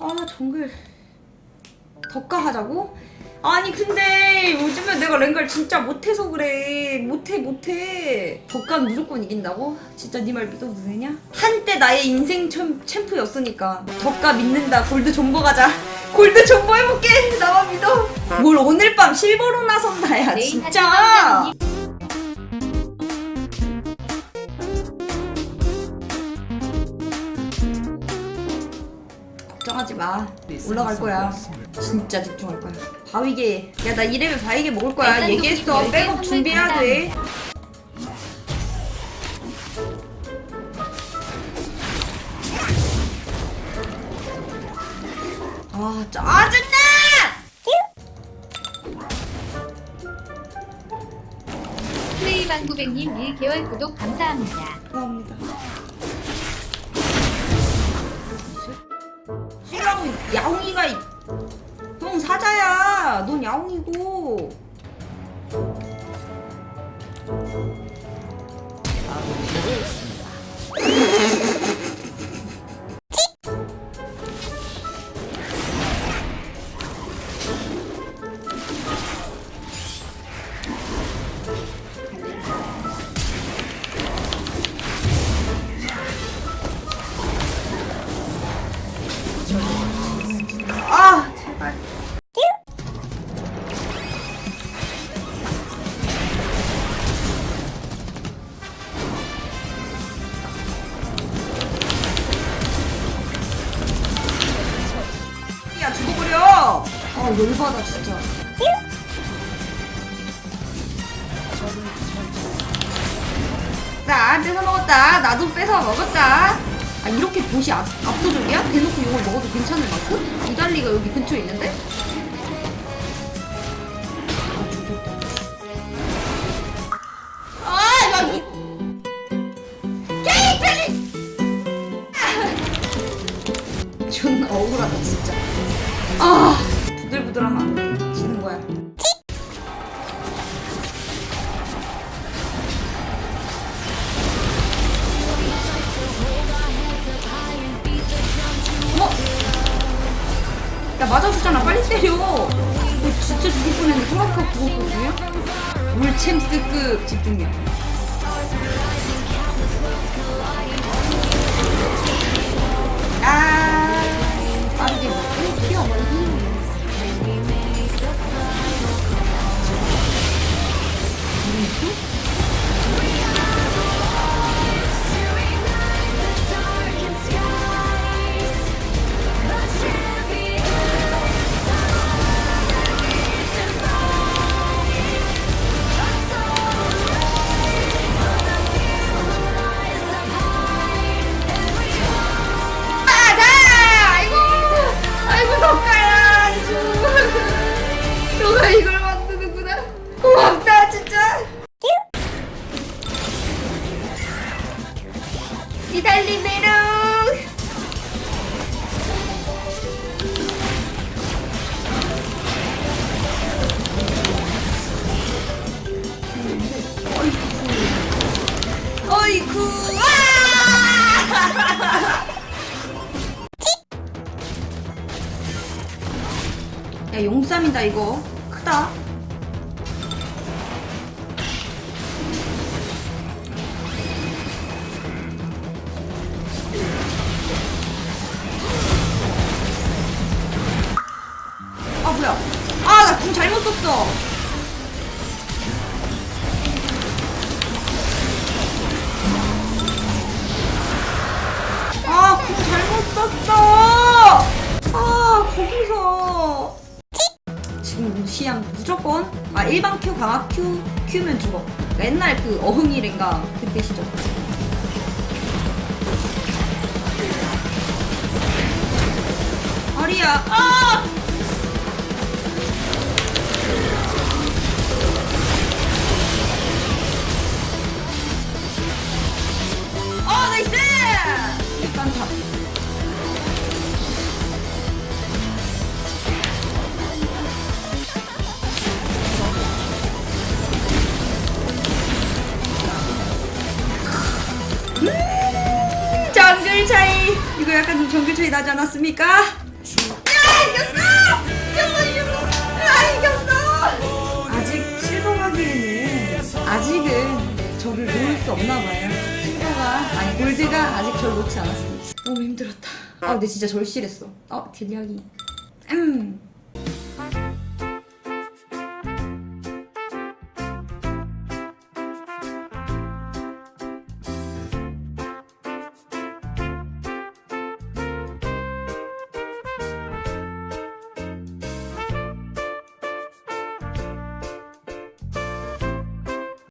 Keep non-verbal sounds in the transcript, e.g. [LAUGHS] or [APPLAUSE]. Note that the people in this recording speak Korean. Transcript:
아 정글 덕가 하자고? 아니 근데 요즘에 내가 랭가를 진짜 못해서 그래. 못해 못해. 덕가는 무조건 이긴다고? 진짜 네 말 믿어도 되냐? 한때 나의 인생 챔, 챔프였으니까 덕가 믿는다. 골드 존버 가자. 골드 존버 해볼게. 나만 믿어. 뭘 오늘 밤 실버로 나선다야 메인 진짜 걱정하지 마. 올라갈 거야. 진짜 집중할 거야. 바위게 야 나 이래면 바위게 먹을 거야. 일단 얘기했어. 독수리 백업 준비해야 돼. 아 짜증나 플레이방구백님 1개월 구독 감사합니다. 감사합니다 야옹이가 이- 형 사자야. 넌 야옹이고. 아 아 열받아 진짜. 자 뺏어 먹었다. 나도 뺏어 먹었다. 아 이렇게 보시 압, 압도적이야? 대놓고 이걸 먹어도 괜찮을 만큼? 이달리가 여기 근처에 있는데? 아 게임 펠리! [LAUGHS] 존나 억울하다 진짜. 아 부들부들하면 안돼 지는 거야. 어? 야 맞아주잖아 빨리 때려. 너 진짜 죽을 뻔했는데 소라카 그거거든요? 물챔스급 집중력 야 용쌈이다 이거. 크다. 아 뭐야. 아 나 궁 잘못 썼어 무시한 무조건. 아 일반 Q 강화 Q Q면 죽어 그러니까 옛날 그 어흥이랜가 그때 시절. 아리야. 아 1 차이 이거 약간 좀 정규 차이 나지 않았습니까? 야 이겼어! 이겼어 이겼어! 아 이겼어! 아직 실버하기에는 아직은 저를 놓을 수 없나봐요 실버가 아니 골드가 아직 저를 놓지 않았습니다 너무 힘들었다 아 근데 진짜 절실했어 어 딜량이 음